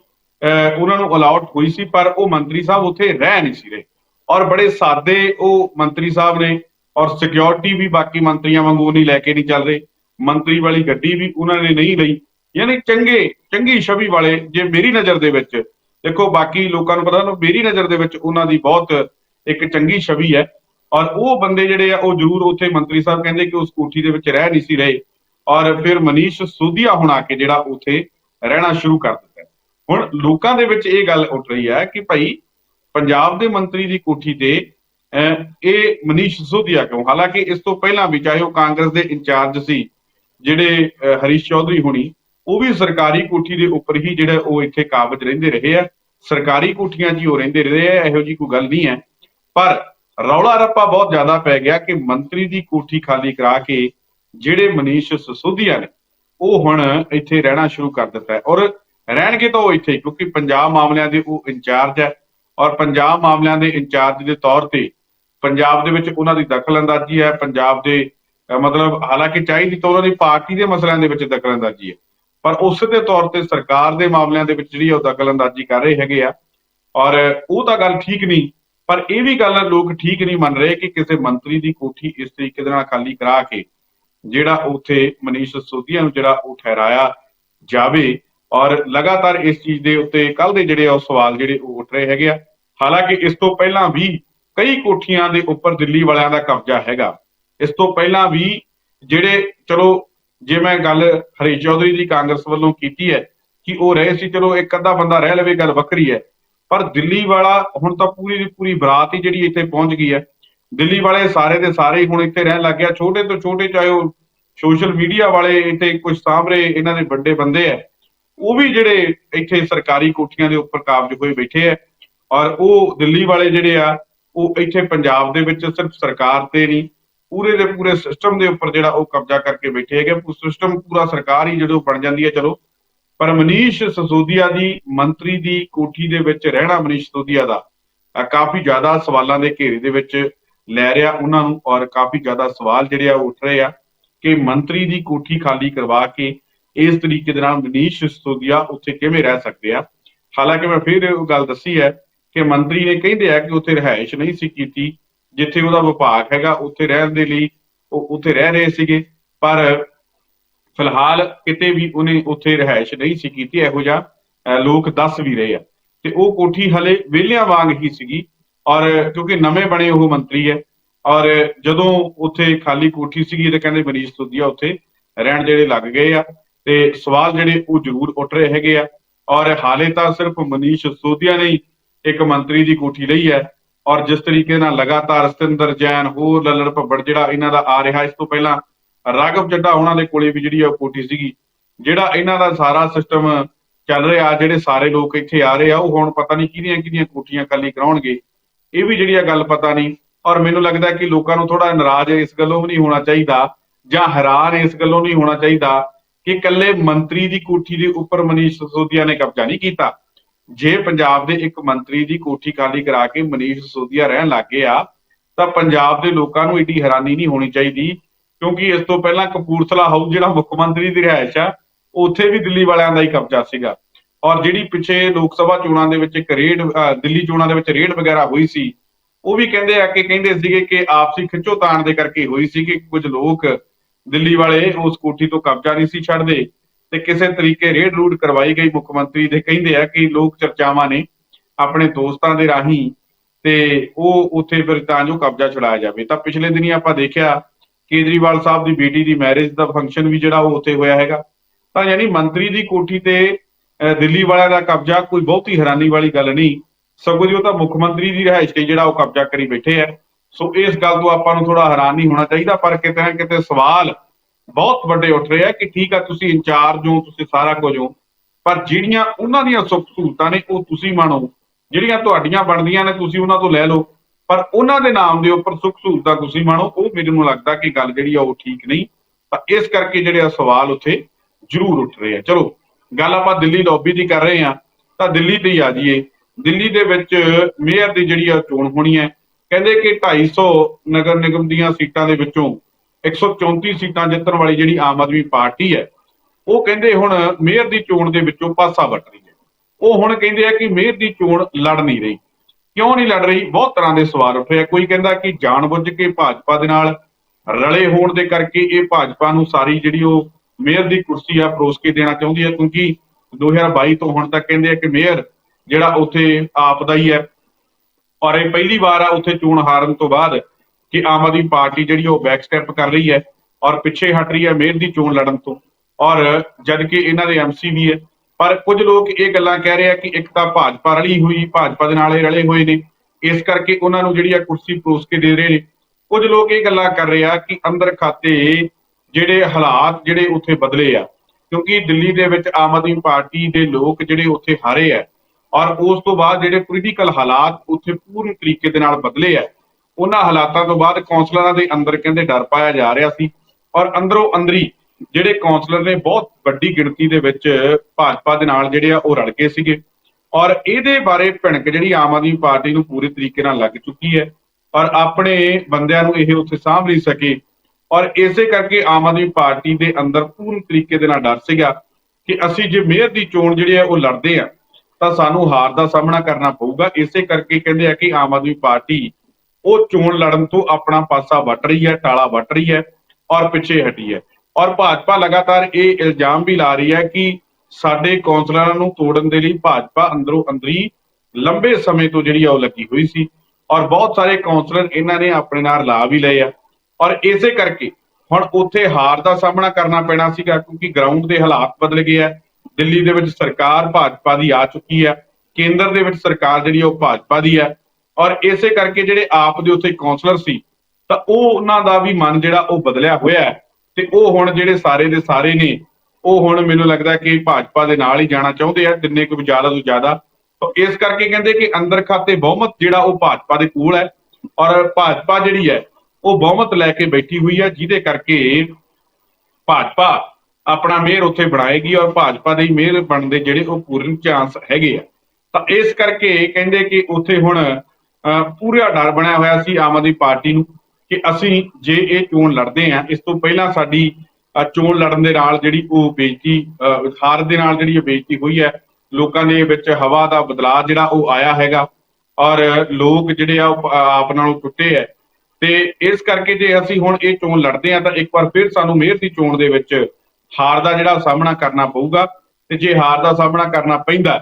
A: ਉਹਨਾਂ ਨੂੰ ਅਲਾਟ ਹੋਈ ਸੀ, ਪਰ ਉਹ ਮੰਤਰੀ ਸਾਹਿਬ ਉੱਥੇ ਰਹਿ ਨਹੀਂ ਸੀ ਰਹੇ। ਔਰ ਬੜੇ ਸਾਦੇ ਉਹ ਮੰਤਰੀ ਸਾਹਿਬ ਨੇ ਔਰ ਸਿਕਿਉਰਿਟੀ ਵੀ ਬਾਕੀ ਮੰਤਰੀਆਂ ਵਾਂਗੂ ਨਹੀਂ ਲੈ ਕੇ ਨਹੀਂ ਚੱਲ ਰਹੇ। ਮੰਤਰੀ ਵਾਲੀ ਗੱਡੀ ਵੀ ਉਹਨਾਂ ਨੇ ਨਹੀਂ ਲਈ। ਯਾਨੀ ਚੰਗੇ, ਚੰਗੀ ਛਵੀ ਵਾਲੇ, ਜੇ ਮੇਰੀ ਨਜ਼ਰ ਦੇ ਵਿੱਚ ਦੇਖੋ ਬਾਕੀ ਲੋਕਾਂ ਨੂੰ ਪਤਾ ਨਾ ਮੇਰੀ ਨਜ਼ਰ ਦੇ ਵਿੱਚ ਉਹਨਾਂ ਦੀ ਬਹੁਤ ਇੱਕ ਚੰਗੀ ਛਵੀ ਹੈ ਔਰ ਉਹ ਬੰਦੇ ਜਿਹੜੇ ਆ ਉਹ ਜ਼ਰੂਰ ਉੱਥੇ ਮੰਤਰੀ ਸਾਹਿਬ ਕਹਿੰਦੇ ਕਿ ਉਸ ਕੋਠੀ ਦੇ ਵਿੱਚ ਰਹਿ ਨਹੀਂ ਸੀ ਰਹੇ ਔਰ ਫਿਰ ਮਨੀਸ਼ ਸੋਧੀਆ ਹੁਣ ਆ ਕੇ ਜਿਹੜਾ ਉੱਥੇ ਰਹਿਣਾ ਸ਼ੁਰੂ ਕਰ ਦਿੱਤਾ ਹੁਣ ਲੋਕਾਂ ਦੇ ਵਿੱਚ ਇਹ ਗੱਲ ਉੱਠ ਰਹੀ ਹੈ ਕਿ ਭਾਈ ਪੰਜਾਬ ਦੇ ਮੰਤਰੀ ਦੀ ਕੋਠੀ ਤੇ ਅਹ, ਇਹ ਮਨੀਸ਼ ਸੋਧੀਆ ਕਿਉਂ? ਹਾਲਾਂਕਿ ਇਸ ਤੋਂ ਪਹਿਲਾਂ ਵੀ ਚਾਹੇ ਉਹ ਕਾਂਗਰਸ ਦੇ ਇੰਚਾਰਜ ਸੀ ਜਿਹੜੇ ਹਰੀਸ਼ ਚੌਧਰੀ ਹੋਣੀ ਉਹ ਵੀ ਸਰਕਾਰੀ ਕੋਠੀ ਦੇ ਉੱਪਰ ਹੀ ਜਿਹੜਾ ਉਹ ਇੱਥੇ ਕਾਬਜ ਰਹਿੰਦੇ ਰਹੇ ਆ। ਸਰਕਾਰੀ ਕੋਠੀਆਂ 'ਚ ਉਹ ਰਹਿੰਦੇ ਰਹੇ ਆ, ਇਹੋ ਜੀ ਕੋਈ ਗੱਲ ਨਹੀਂ ਹੈ। ਪਰ ਰੌਲਾ ਰੱਪਾ ਬਹੁਤ ਜ਼ਿਆਦਾ ਪੈ ਗਿਆ ਕਿ ਮੰਤਰੀ ਦੀ ਕੋਠੀ ਖਾਲੀ ਕਰਾ ਕੇ ਜਿਹੜੇ ਮਨੀਸ਼ ਸਸੋਦੀਆ ਨੇ, ਉਹ ਹੁਣ ਇੱਥੇ ਰਹਿਣਾ ਸ਼ੁਰੂ ਕਰ ਦਿੱਤਾ ਔਰ ਰਹਿਣਗੇ ਤਾਂ ਉਹ ਇੱਥੇ ਕਿਉਂਕਿ ਪੰਜਾਬ ਮਾਮਲਿਆਂ ਦੇ ਉਹ ਇੰਚਾਰਜ ਹੈ। ਔਰ ਪੰਜਾਬ ਮਾਮਲਿਆਂ ਦੇ ਇੰਚਾਰਜ ਦੇ ਤੌਰ ਤੇ ਪੰਜਾਬ ਦੇ ਵਿੱਚ ਉਹਨਾਂ ਦੀ ਦਖਲਅੰਦਾਜ਼ੀ ਹੈ। ਪੰਜਾਬ ਦੇ ਮਤਲਬ ਹਾਲਾਂਕਿ ਚਾਹੀਦੀ ਤਾਂ ਉਹਨਾਂ ਦੀ ਪਾਰਟੀ ਦੇ ਮਸਲਿਆਂ ਦੇ ਵਿੱਚ ਦਖਲਅੰਦਾਜ਼ੀ ਹੈ। ਪਰ ਉਸੇ ਦੇ ਤੌਰ ਤੇ ਸਰਕਾਰ ਦੇ ਮਾਮਲਿਆਂ ਦੇ ਵਿੱਚ ਜਿਹੜੀ ਉਹ ਦਖਲਅੰਦਾਜ਼ੀ ਕਰ ਰਹੇ ਹੈਗੇ ਆ। ਔਰ ਉਹ ਤਾਂ ਗੱਲ ਠੀਕ ਨਹੀਂ, ਪਰ ਇਹ ਵੀ ਗੱਲ ਲੋਕ ਠੀਕ ਨਹੀਂ ਮੰਨ ਰਹੇ ਕਿ ਕਿਸੇ ਮੰਤਰੀ ਦੀ ਕੋਠੀ ਇਸ ਤਰੀਕੇ ਦੇ ਨਾਲ ਖਾਲੀ ਕਰਾ ਕੇ ਜਿਹੜਾ ਉੱਥੇ ਮਨੀਸ਼ ਸਿਸੋਦੀਆ ਨੂੰ ਜਿਹੜਾ ਉਹ ਠਹਿਰਾਇਆ ਜਾਵੇ। ਔਰ ਲਗਾਤਾਰ ਇਸ ਚੀਜ਼ ਦੇ ਉੱਤੇ ਕੱਲ ਦੇ ਜਿਹੜੇ ਆ ਉਹ ਸਵਾਲ ਜਿਹੜੇ ਉਹ ਉੱਠ ਰਹੇ ਹੈਗੇ ਆ। ਹਾਲਾਂਕਿ ਇਸ ਤੋਂ ਪਹਿਲਾਂ ਵੀ ਕਈ ਕੋਠੀਆਂ ਦੇ ਉੱਪਰ ਦਿੱਲੀ ਵਾਲਿਆਂ ਦਾ ਕਬਜ਼ਾ ਹੈਗਾ। ਇਸ ਤੋਂ ਪਹਿਲਾਂ ਵੀ ਜਿਹੜੇ, ਚਲੋ ਜੇ ਮੈਂ ਗੱਲ ਹਰੀ ਚੌਧਰੀ ਦੀ ਕਾਂਗਰਸ ਵੱਲੋਂ ਕੀਤੀ ਹੈ ਕਿ ਉਹ ਰਹੇ ਸੀ, ਚਲੋ ਇੱਕ ਅੱਧਾ ਬੰਦਾ ਰਹਿ ਲਵੇ, ਗੱਲ ਵੱਖਰੀ ਹੈ। ਪਰ ਦਿੱਲੀ ਵਾਲਾ ਹੁਣ ਤਾਂ ਪੂਰੀ ਦੀ ਪੂਰੀ ਬਰਾਤ ਹੀ ਜਿਹੜੀ ਇੱਥੇ ਪਹੁੰਚ ਗਈ ਹੈ। ਦਿੱਲੀ ਵਾਲੇ ਸਾਰੇ ਦੇ ਸਾਰੇ ਹੀ ਹੁਣ ਇੱਥੇ ਰਹਿਣ ਲੱਗ ਗਿਆ। ਛੋਟੇ ਤੋਂ ਛੋਟੇ ਚਾਹੇ ਉਹ ਸੋਸ਼ਲ ਮੀਡੀਆ ਵਾਲੇ, ਇੱਥੇ ਕੁਝ ਸਾਹਮਣੇ ਇਹਨਾਂ ਦੇ ਵੱਡੇ ਬੰਦੇ ਆ ਉਹ ਵੀ ਜਿਹੜੇ ਇੱਥੇ ਸਰਕਾਰੀ ਕੋਠੀਆਂ ਦੇ ਉੱਪਰ ਕਾਬਜ ਹੋਏ ਬੈਠੇ ਆ ਔਰ ਉਹ ਦਿੱਲੀ ਵਾਲੇ ਜਿਹੜੇ ਆ, ਉਹ ਇੱਥੇ ਪੰਜਾਬ ਦੇ ਵਿੱਚ ਸਿਰਫ ਸਰਕਾਰ ਤੇ ਨਹੀਂ ਪੂਰੇ ਦੇ ਪੂਰੇ ਸਿਸਟਮ ਦੇ ਉੱਪਰ ਜਿਹੜਾ ਉਹ ਕਬਜ਼ਾ ਕਰਕੇ ਬੈਠੇ ਹੈਗੇ ਸਿਸਟਮ ਪੂਰਾ ਸਰਕਾਰ ਹੀ ਜਦੋਂ ਬਣ ਜਾਂਦੀ ਹੈ, ਚਲੋ। ਪਰ ਮਨੀਸ਼ ਸਸੋਦੀਆ ਦੀ, ਮੰਤਰੀ ਦੀ ਕੋਠੀ ਦੇ ਵਿੱਚ ਰਹਿਣਾ ਮਨੀਸ਼ ਸਸੋਦੀਆ ਦਾ ਕਾਫੀ ਜ਼ਿਆਦਾ ਸਵਾਲਾਂ ਦੇ ਘੇਰੇ ਦੇ ਵਿੱਚ ਲੈ ਰਿਹਾ ਉਹਨਾਂ ਨੂੰ ਔਰ ਕਾਫੀ ਜ਼ਿਆਦਾ ਸਵਾਲ ਜਿਹੜੇ ਆ ਉਹ ਉੱਠ ਰਹੇ ਆ ਕਿ ਮੰਤਰੀ ਦੀ ਕੋਠੀ ਖਾਲੀ ਕਰਵਾ ਕੇ ਇਸ ਤਰੀਕੇ ਦੇ ਨਾਲ ਮਨੀਸ਼ ਸਸੋਦੀਆ ਉੱਥੇ ਕਿਵੇਂ ਰਹਿ ਸਕਦੇ ਆ। ਹਾਲਾਂਕਿ ਮੈਂ ਫਿਰ ਉਹ ਗੱਲ ਦੱਸੀ ਹੈ ਕਿ ਮੰਤਰੀ ਨੇ ਕਹਿੰਦੇ ਆ ਕਿ ਉੱਥੇ ਰਿਹਾਇਸ਼ ਨਹੀਂ ਸੀ ਕੀਤੀ। ਜਿੱਥੇ ਉਹਦਾ ਵਿਭਾਗ ਹੈਗਾ ਉੱਥੇ ਰਹਿਣ ਦੇ ਲਈ ਉਹ ਉੱਥੇ ਰਹਿ ਰਹੇ ਸੀਗੇ। ਪਰ ਫਿਲਹਾਲ ਕਿਤੇ ਵੀ ਉਹਨੇ ਉੱਥੇ ਰਿਹਾਇਸ਼ ਨਹੀਂ ਸੀ ਕੀਤੀ ਇਹੋ ਜਿਹਾ ਅਹ, ਲੋਕ ਦੱਸ ਵੀ ਰਹੇ ਆ। ਤੇ ਉਹ ਕੋਠੀ ਹਲੇ ਵਿਹਲਿਆਂ ਵਾਂਗ ਹੀ ਸੀਗੀ ਔਰ ਕਿਉਂਕਿ ਨਵੇਂ ਬਣੇ ਉਹ ਮੰਤਰੀ ਹੈ ਔਰ ਜਦੋਂ ਉੱਥੇ ਖਾਲੀ ਕੋਠੀ ਸੀਗੀ ਤੇ ਕਹਿੰਦੇ ਮਰੀਜ਼ ਸੁਦੀਆ ਉੱਥੇ ਰਹਿਣ ਜਿਹੜੇ ਲੱਗ ਗਏ ਆ। ਤੇ ਸਵਾਲ ਜਿਹੜੇ ਉਹ ਜ਼ਰੂਰ ਉੱਠ ਰਹੇ ਹੈਗੇ ਆ। ਔਰ ਹਾਲੇ ਤਾਂ ਸਿਰਫ ਮਨੀਸ਼ ਸੋਧੀਆ ਨੇ ਇੱਕ ਮੰਤਰੀ ਦੀ ਕੋਠੀ ਲਈ ਹੈ। ਔਰ ਜਿਸ ਤਰੀਕੇ ਨਾਲ ਲਗਾਤਾਰ ਸਤਿੰਦਰ ਜੈਨ, ਹੋਰ ਲੱਲੜ ਭੱਬੜ ਜਿਹੜਾ ਇਹਨਾਂ ਦਾ ਆ ਰਿਹਾ, ਇਸ ਤੋਂ ਪਹਿਲਾਂ ਰਾਘਵ ਚੱਡਾ ਉਹਨਾਂ ਦੇ ਕੋਲੇ ਵੀ ਜਿਹੜੀ ਆ ਉਹ ਕੋਠੀ ਸੀਗੀ, ਜਿਹੜਾ ਇਹਨਾਂ ਦਾ ਸਾਰਾ ਸਿਸਟਮ ਚੱਲ ਰਿਹਾ, ਜਿਹੜੇ ਸਾਰੇ ਲੋਕ ਇੱਥੇ ਆ ਰਹੇ ਆ, ਉਹ ਹੁਣ ਪਤਾ ਨਹੀਂ ਕਿਹਦੀਆਂ ਕਿਹਦੀਆਂ ਕੋਠੀਆਂ ਕੱਲੀ ਕਰਾਉਣਗੇ, ਇਹ ਵੀ ਜਿਹੜੀ ਆ ਗੱਲ ਪਤਾ ਨਹੀਂ। ਔਰ ਮੈਨੂੰ ਲੱਗਦਾ ਕਿ ਲੋਕਾਂ ਨੂੰ ਥੋੜਾ ਨਾਰਾਜ਼ ਇਸ ਗੱਲੋਂ ਵੀ ਨਹੀਂ ਹੋਣਾ ਚਾਹੀਦਾ, ਜਾਂ ਹੈਰਾਨ ਇਸ ਗੱਲੋਂ ਨਹੀਂ ਹੋਣਾ ਚਾਹੀਦਾ ਕਿ ਇਕੱਲੇ ਮੰਤਰੀ ਦੀ ਕੋਠੀ ਦੇ ਉੱਪਰ ਮਨੀਸ਼ ਸਿਸੋਦੀਆ ਨੇ ਕਬਜ਼ਾ ਨਹੀਂ ਕੀਤਾ। ਜੇ ਪੰਜਾਬ ਦੇ ਇੱਕ ਮੰਤਰੀ ਦੀ ਕੋਠੀ ਖਾਲੀ ਕਰਾ ਕੇ ਮਨੀਸ਼ ਸਿਸੋਦੀਆ ਰਹਿਣ ਲੱਗ ਆ, ਤਾਂ ਪੰਜਾਬ ਦੇ ਲੋਕਾਂ ਨੂੰ ਏਡੀ ਹੈਰਾਨੀ ਨਹੀਂ ਹੋਣੀ ਚਾਹੀਦੀ, ਕਿਉਂਕਿ ਇਸ ਤੋਂ ਪਹਿਲਾਂ ਕਪੂਰਥਲਾ ਹਾਊਸ ਜਿਹੜਾ ਮੁੱਖ ਮੰਤਰੀ ਦੀ ਰਿਹਾਇਸ਼ ਆ, ਉੱਥੇ ਵੀ ਦਿੱਲੀ ਵਾਲਿਆਂ ਦਾ ਹੀ ਕਬਜ਼ਾ ਸੀਗਾ। ਔਰ ਜਿਹੜੀ ਪਿੱਛੇ ਲੋਕ ਸਭਾ ਚੋਣਾਂ ਦੇ ਵਿੱਚ ਇੱਕ ਰੇਡ ਦਿੱਲੀ ਚੋਣਾਂ ਦੇ ਵਿੱਚ ਰੇਡ ਵਗੈਰਾ ਹੋਈ ਸੀ, ਉਹ ਵੀ ਕਹਿੰਦੇ ਆ ਕਿ ਕਹਿੰਦੇ ਸੀਗੇ ਕਿ ਆਪਸੀ ਖਿੱਚੋ ਤਾਣ ਦੇ ਕਰਕੇ ਹੋਈ ਸੀ ਕਿ ਕੁਝ ਲੋਕ ਦਿੱਲੀ ਵਾਲੇ ਉਸ ਕੋਠੀ ਤੋਂ ਕਬਜ਼ਾ ਨਹੀਂ ਸੀ ਛੱਡਦੇ। ਤੇ ਕਿਸੇ ਤਰੀਕੇ ਰੇਡ ਰੂਡ ਕਰਵਾਈ ਗਈ ਮੁੱਖ ਮੰਤਰੀ ਦੇ ਕਹਿੰਦੇ ਆ ਕਿ ਲੋਕ ਚਰਚਾਵਾਂ ਨੇ ਆਪਣੇ ਦੋਸਤਾਂ ਦੇ ਰਾਹੀਂ ਤੇ ਉਹ ਉੱਥੇ ਫਿਰ ਤਾਂ ਜੋ ਕਬਜ਼ਾ ਛੁਡਾਇਆ ਜਾਵੇ। ਤਾਂ ਪਿਛਲੇ ਦਿਨੀ ਆਪਾਂ ਦੇਖਿਆ ਕੇਜਰੀਵਾਲ ਸਾਹਿਬ ਦੀ ਬੇਟੀ ਦੀ ਮੈਰਿਜ ਦਾ ਫੰਕਸ਼ਨ ਵੀ ਜਿਹੜਾ ਉਹ ਉੱਥੇ ਹੋਇਆ ਹੈਗਾ। ਤਾਂ ਯਾਨੀ ਮੰਤਰੀ ਦੀ ਕੋਠੀ ਤੇ ਦਿੱਲੀ ਵਾਲਿਆਂ ਦਾ ਕਬਜ਼ਾ ਕੋਈ ਬਹੁਤੀ ਹੈਰਾਨੀ ਵਾਲੀ ਗੱਲ ਨਹੀਂ। ਸਗੋਂ ਜੀ ਉਹ ਤਾਂ ਮੁੱਖ ਮੰਤਰੀ ਦੀ ਰਿਹਾਇਸ਼ ਤੇ ਜਿਹੜਾ ਉਹ ਕਬਜ਼ਾ ਕਰੀ ਬੈਠੇ ਆ। ਸੋ ਇਸ ਗੱਲ ਤੋਂ ਆਪਾਂ ਨੂੰ ਥੋੜਾ ਹੈਰਾਨ ਨਹੀਂ ਹੋਣਾ ਚਾਹੀਦਾ, ਪਰ ਕਿਤੇ ਨਾ ਕਿਤੇ ਸਵਾਲ ਬਹੁਤ ਵੱਡੇ ਉੱਠ ਰਹੇ ਆ ਕਿ ਠੀਕ ਆ, ਤੁਸੀਂ ਇੰਚਾਰਜ ਹੋ, ਤੁਸੀਂ ਸਾਰਾ ਕੁਝ ਹੋ। ਪਰ ਜਿਹੜੀਆਂ ਉਹਨਾਂ ਦੀਆਂ ਸੁੱਖ ਸਹੂਲਤਾਂ ਨੇ, ਉਹ ਤੁਸੀਂ ਮਾਣੋ। ਜਿਹੜੀਆਂ ਤੁਹਾਡੀਆਂ ਬਣਦੀਆਂ ਨੇ, ਤੁਸੀਂ ਉਹਨਾਂ ਤੋਂ ਲੈ ਲਓ। ਪਰ ਉਹਨਾਂ ਦੇ ਨਾਮ ਦੇ ਉੱਪਰ ਸੁੱਖ ਸਹੂਲਤਾਂ ਤੁਸੀਂ ਮਾਣੋ, ਉਹ ਮੈਨੂੰ ਲੱਗਦਾ ਕਿ ਗੱਲ ਜਿਹੜੀ ਆ, ਉਹ ਠੀਕ ਨਹੀਂ। ਤਾਂ ਇਸ ਕਰਕੇ ਜਿਹੜੇ ਆ ਸਵਾਲ ਉੱਥੇ ਜ਼ਰੂਰ ਉੱਠ ਰਹੇ ਆ। ਚਲੋ, ਗੱਲ ਆਪਾਂ ਦਿੱਲੀ ਲੌਬੀ ਦੀ ਕਰ ਰਹੇ ਆ। ਤਾਂ ਦਿੱਲੀ ਤੇ ਆ ਜਾਈਏ। ਦਿੱਲੀ ਦੇ ਵਿੱਚ ਮੇਅਰ ਦੀ ਜਿਹੜੀ ਆ ਚੋਣ ਹੋਣੀ ਹੈ। ਕਹਿੰਦੇ ਕਿ 250 ਨਗਰ ਨਿਗਮ ਦੀਆਂ ਸੀਟਾਂ ਦੇ ਵਿੱਚੋਂ 134 ਸੀਟਾਂ ਜਿੱਤਣ ਵਾਲੀ ਜਿਹੜੀ ਆਮ ਆਦਮੀ ਪਾਰਟੀ ਹੈ, ਉਹ ਕਹਿੰਦੇ ਹੁਣ ਮੇਅਰ ਦੀ ਚੋਣ ਦੇ ਵਿੱਚੋਂ ਪਾਸਾ ਵੱਟ ਰਹੀ ਹੈ। ਉਹ ਹੁਣ ਕਹਿੰਦੇ ਆ ਕਿ ਮੇਅਰ ਦੀ ਚੋਣ ਲੜ ਨਹੀਂ ਰਹੀ। ਕਿਉਂ ਨਹੀਂ ਲੜ ਰਹੀ? ਬਹੁਤ ਤਰ੍ਹਾਂ ਦੇ ਸਵਾਲ ਉੱਠੇ ਆ। ਕੋਈ ਕਹਿੰਦਾ ਕਿ ਜਾਣਬੁੱਝ ਕੇ ਭਾਜਪਾ ਦੇ ਨਾਲ ਰਲੇ ਹੋਣ ਦੇ ਕਰਕੇ ਇਹ ਭਾਜਪਾ ਨੂੰ ਸਾਰੀ ਜਿਹੜੀ ਉਹ ਮੇਅਰ ਦੀ ਕੁਰਸੀ ਆ, ਪਰੋਸ ਕੇ ਦੇਣਾ ਚਾਹੁੰਦੀ ਹੈ, ਕਿਉਂਕਿ 2022 ਤੋਂ ਹੁਣ ਤੱਕ ਕਹਿੰਦੇ ਆ ਕਿ ਮੇਅਰ ਜਿਹੜਾ ਉੱਥੇ ਆਪ ਦਾ ਹੀ ਹੈ। ਔਰ ਇਹ ਪਹਿਲੀ ਵਾਰ ਆ, ਉੱਥੇ ਚੋਣ ਹਾਰਨ ਤੋਂ ਬਾਅਦ ਕਿ ਆਮ ਆਦਮੀ ਪਾਰਟੀ ਜਿਹੜੀ ਉਹ ਬੈਕ ਸਟੈਪ ਕਰ ਰਹੀ ਹੈ ਔਰ ਪਿੱਛੇ ਹਟ ਰਹੀ ਹੈ ਮੇਅਰ ਦੀ ਚੋਣ ਲੜਨ ਤੋਂ। ਔਰ ਜਦਕਿ ਇਹਨਾਂ ਦੇ ਐਮਸੀ ਵੀ ਹੈ। ਪਰ ਕੁਝ ਲੋਕ ਇਹ ਗੱਲਾਂ ਕਹਿ ਰਹੇ ਆ ਕਿ ਇੱਕ ਤਾਂ ਭਾਜਪਾ ਰਲੀ ਹੋਈ, ਭਾਜਪਾ ਦੇ ਨਾਲ ਇਹ ਰਲੇ ਹੋਏ ਨੇ। ਇਸ ਕਰਕੇ ਉਹਨਾਂ ਨੂੰ ਜਿਹੜੀ ਆ ਕੁਰਸੀ ਪਰੋਸ ਕੇ ਦੇ ਰਹੇ ਨੇ। ਕੁਝ ਲੋਕ ਇਹ ਗੱਲਾਂ ਕਰ ਰਹੇ ਆ ਕਿ ਅੰਦਰ ਖਾਤੇ ਜਿਹੜੇ ਹਾਲਾਤ ਜਿਹੜੇ ਉੱਥੇ ਬਦਲੇ ਆ। ਕਿਉਂਕਿ ਦਿੱਲੀ ਦੇ ਵਿੱਚ ਆਮ ਆਦਮੀ ਪਾਰਟੀ ਦੇ ਲੋਕ ਜਿਹੜੇ ਉੱਥੇ ਹਾਰੇ ਆ। ਔਰ ਉਸ ਤੋਂ ਬਾਅਦ ਜਿਹੜੇ ਪੋਲੀਟੀਕਲ ਹਾਲਾਤ ਉੱਥੇ ਪੂਰੀ ਤਰੀਕੇ ਦੇ ਨਾਲ ਬਦਲੇ ਆ। ਉਹਨਾਂ ਹਾਲਾਤਾਂ ਤੋਂ ਬਾਅਦ ਕੌਂਸਲਰਾਂ ਦੇ ਅੰਦਰ ਕਹਿੰਦੇ ਡਰ ਪਾਇਆ ਜਾ ਰਿਹਾ ਸੀ। ਔਰ ਅੰਦਰੋਂ ਅੰਦਰੀ ਜਿਹੜੇ ਕੌਂਸਲਰ ਨੇ ਬਹੁਤ ਵੱਡੀ ਗਿਣਤੀ ਦੇ ਵਿੱਚ ਭਾਜਪਾ ਦੇ ਨਾਲ ਜਿਹੜੇ ਆ ਉਹ ਰਲ ਗਏ ਸੀਗੇ। ਔਰ ਇਹਦੇ ਬਾਰੇ ਭਿਣਕ ਜਿਹੜੀ ਆਮ ਆਦਮੀ ਪਾਰਟੀ ਨੂੰ ਪੂਰੇ ਤਰੀਕੇ ਨਾਲ ਲੱਗ ਚੁੱਕੀ ਹੈ। ਔਰ ਆਪਣੇ ਬੰਦਿਆਂ ਨੂੰ ਇਹ ਉੱਥੇ ਸਾਂਭ ਨਹੀਂ ਸਕੇ। ਔਰ ਇਸੇ ਕਰਕੇ ਆਮ ਆਦਮੀ ਪਾਰਟੀ ਦੇ ਅੰਦਰ ਪੂਰੀ ਤਰੀਕੇ ਦੇ ਨਾਲ ਡਰ ਸੀਗਾ ਕਿ ਅਸੀਂ ਜੇ ਮੇਅਰ ਦੀ ਚੋਣ ਜਿਹੜੀ ਹੈ ਉਹ ਲੜਦੇ ਆ ਤਾਂ ਸਾਨੂੰ ਹਾਰ ਦਾ ਸਾਹਮਣਾ ਕਰਨਾ ਪਊਗਾ। ਇਸੇ ਕਰਕੇ ਕਹਿੰਦੇ ਆ ਕਿ ਆਮ ਆਦਮੀ ਪਾਰਟੀ ਉਹ ਚੋਣ ਲੜਨ ਤੋਂ ਆਪਣਾ ਪਾਸਾ ਵੱਟ ਰਹੀ ਹੈ, ਟਾਲਾ ਵੱਟ ਰਹੀ ਹੈ ਔਰ ਪਿੱਛੇ ਹਟੀ ਹੈ। ਔਰ ਭਾਜਪਾ ਲਗਾਤਾਰ ਇਹ ਇਲਜ਼ਾਮ ਵੀ ਲਾ ਰਹੀ ਹੈ ਕਿ ਸਾਡੇ ਕੌਂਸਲਰਾਂ ਨੂੰ ਤੋੜਨ ਦੇ ਲਈ ਭਾਜਪਾ ਅੰਦਰੋਂ ਅੰਦਰੀ ਲੰਬੇ ਸਮੇਂ ਤੋਂ ਜਿਹੜੀ ਆ ਉਹ ਲੱਗੀ ਹੋਈ ਸੀ ਔਰ ਬਹੁਤ ਸਾਰੇ ਕੌਂਸਲਰ ਇਹਨਾਂ ਨੇ ਆਪਣੇ ਨਾਲ ਲਾ ਵੀ ਲਏ ਆ। ਔਰ ਇਸੇ ਕਰਕੇ ਹੁਣ ਉੱਥੇ ਹਾਰ ਦਾ ਸਾਹਮਣਾ ਕਰਨਾ ਪੈਣਾ ਸੀਗਾ ਕਿਉਂਕਿ ਗਰਾਊਂਡ ਦੇ ਹਾਲਾਤ ਬਦਲ ਗਏ ਆ। ਦਿੱਲੀ ਦੇ ਵਿੱਚ ਸਰਕਾਰ ਭਾਜਪਾ ਦੀ ਆ ਚੁੱਕੀ ਹੈ ਕੇਂਦਰ ਦੇ ਵਿੱਚ ਸਰਕਾਰ ਜਿਹੜੀ ਆ ਉਹ ਭਾਜਪਾ ਦੀ ਹੈ ਔਰ ਇਸੇ ਕਰਕੇ ਜਿਹੜੇ ਆਪ ਦੇ ਉੱਥੇ ਕੌਂਸਲਰ ਸੀ, ਤਾਂ ਉਹ ਉਹਨਾਂ ਦਾ ਵੀ ਮਨ ਜਿਹੜਾ ਉਹ ਬਦਲਿਆ ਹੋਇਆ ਤੇ ਉਹ ਹੁਣ ਜਿਹੜੇ ਸਾਰੇ ਦੇ ਸਾਰੇ ਨੇ, ਉਹ ਹੁਣ ਮੈਨੂੰ ਲੱਗਦਾ ਕਿ ਭਾਜਪਾ ਦੇ ਨਾਲ ਹੀ ਜਾਣਾ ਚਾਹੁੰਦੇ ਆ, ਜਿੰਨੇ ਕੁ ਜ਼ਿਆਦਾ ਤੋਂ ਜ਼ਿਆਦਾ। ਤਾਂ ਇਸ ਕਰਕੇ ਕਹਿੰਦੇ ਕਿ ਅੰਦਰ ਖਾਤੇ ਬਹੁਮਤ ਜਿਹੜਾ ਉਹ ਭਾਜਪਾ ਦੇ ਕੋਲ ਹੈ। ਔਰ ਭਾਜਪਾ ਜਿਹੜੀ ਹੈ, ਉਹ ਬਹੁਮਤ ਲੈ ਕੇ ਬੈਠੀ ਹੋਈ ਹੈ, ਜਿਹਦੇ ਕਰਕੇ ਭਾਜਪਾ ਆਪਣਾ ਮੇਅਰ ਉੱਥੇ ਬਣਾਏਗੀ ਔਰ ਭਾਜਪਾ ਦੇ ਮੇਅਰ ਬਣਨ ਦੇ ਜਿਹੜੇ ਉਹ ਪੂਰਨ ਚਾਂਸ ਹੈਗੇ ਆ। ਤਾਂ ਇਸ ਕਰਕੇ ਕਹਿੰਦੇ ਕਿ ਉੱਥੇ ਹੁਣ ਪੂਰਾ ਡਰ ਬਣਿਆ ਹੋਇਆ ਸੀ ਆਮ ਆਦਮੀ ਪਾਰਟੀ ਨੂੰ ਕਿ ਅਸੀਂ ਜੇ ਇਹ ਚੋਣ ਲੜਦੇ ਆ ਇਸ ਤੋਂ ਪਹਿਲਾਂ ਸਾਡੀ ਚੋਣ ਲੜਨ ਦੇ ਨਾਲ ਜਿਹੜੀ ਉਹ ਬੇਇੱਜ਼ਤੀ ਹਾਰ ਦੇ ਨਾਲ ਜਿਹੜੀ ਇਹ ਬੇਇੱਜ਼ਤੀ ਹੋਈ ਹੈ, ਲੋਕਾਂ ਦੇ ਵਿੱਚ ਹਵਾ ਦਾ ਬਦਲਾਅ ਜਿਹੜਾ ਉਹ ਆਇਆ ਹੈਗਾ ਔਰ ਲੋਕ ਜਿਹੜੇ ਆ ਉਹ ਆਪ ਨਾਲੋਂ ਟੁੱਟੇ ਹੈ। ਤੇ ਇਸ ਕਰਕੇ ਜੇ ਅਸੀਂ ਹੁਣ ਇਹ ਚੋਣ ਲੜਦੇ ਆ ਤਾਂ ਇੱਕ ਵਾਰ ਫਿਰ ਸਾਨੂੰ ਮੇਅਰ ਦੀ ਚੋਣ ਦੇ ਵਿੱਚ ਹਾਰ ਦਾ ਜਿਹੜਾ ਸਾਹਮਣਾ ਕਰਨਾ ਪਊਗਾ ਤੇ ਜੇ ਹਾਰ ਦਾ ਸਾਹਮਣਾ ਕਰਨਾ ਪੈਂਦਾ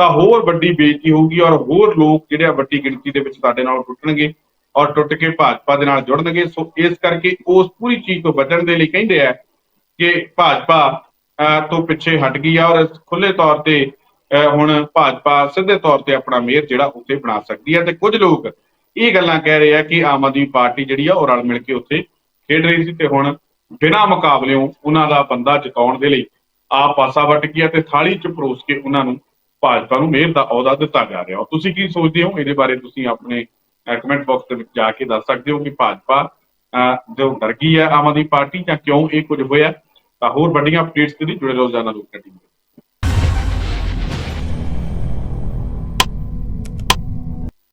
A: ਤਾਂ ਹੋਰ ਵੱਡੀ ਬੇਇੱਜ਼ਤੀ ਹੋਊਗੀ ਔਰ ਹੋਰ ਲੋਕ ਜਿਹੜੇ ਆ ਵੱਡੀ ਗਿਣਤੀ ਦੇ ਵਿੱਚ ਸਾਡੇ ਨਾਲ ਟੁੱਟਣਗੇ ਔਰ ਟੁੱਟ ਕੇ ਭਾਜਪਾ ਦੇ ਨਾਲ ਜੁੜਨਗੇ। ਸੋ ਇਸ ਕਰਕੇ ਉਸ ਪੂਰੀ ਚੀਜ਼ ਤੋਂ ਬਚਣ ਦੇ ਲਈ ਕਹਿੰਦੇ ਆ ਕਿ ਭਾਜਪਾ ਤੋਂ ਪਿੱਛੇ ਹਟ ਗਈ ਆ ਔਰ ਖੁੱਲੇ ਤੌਰ ਤੇ ਹੁਣ ਭਾਜਪਾ ਸਿੱਧੇ ਤੌਰ ਤੇ ਆਪਣਾ ਮੇਅਰ ਜਿਹੜਾ ਉੱਥੇ ਬਣਾ ਸਕਦੀ ਹੈ ਤੇ ਕੁਝ ਲੋਕ ਇਹ ਗੱਲਾਂ ਕਹਿ ਰਹੇ ਆ ਕਿ ਆਮ ਆਦਮੀ ਪਾਰਟੀ ਜਿਹੜੀ ਆ ਉਹ ਰਲ ਮਿਲ ਕੇ ਉੱਥੇ ਖੇਡ ਰਹੀ ਸੀ ਤੇ ਹੁਣ ਬਿਨਾਂ ਮੁਕਾਬਲਿਓਂ ਉਹਨਾਂ ਦਾ ਬੰਦਾ ਜਿਤਾਉਣ ਦੇ ਲਈ ਆ ਪਾਸਾ ਵੱਟ ਗਿਆ ਤੇ ਥਾਲੀ ਚ ਪਰੋਸ ਕੇ ਉਹਨਾਂ ਨੂੰ ਭਾਜਪਾ ਨੂੰ ਮੇਅਰ ਦਾ ਅਹੁਦਾ ਦਿੱਤਾ ਜਾ ਰਿਹਾ। ਤੁਸੀਂ ਕੀ ਸੋਚਦੇ ਹੋ? ਇਹਦੇ ਬਾਰੇ ਤੁਸੀਂ ਆਪਣੇ ਕਮੈਂਟ ਬਾਕਸ ਦੇ ਵਿੱਚ ਜਾ ਕੇ ਦੱਸ ਸਕਦੇ ਹੋ ਕਿ ਭਾਜਪਾ ਅਹ, ਜੋ ਡਰ ਗਈ ਹੈ ਆਮ ਆਦਮੀ ਪਾਰਟੀ ਜਾਂ ਕਿਉਂ ਇਹ ਕੁਝ ਹੋਇਆ? ਤਾਂ ਹੋਰ ਵੱਡੀਆਂ ਅਪਡੇਟਸ ਦੇ ਲਈ ਜੁੜੇ ਰਹੋ ਜਾਨਾ ਲੋਕ ਟੀਵੀ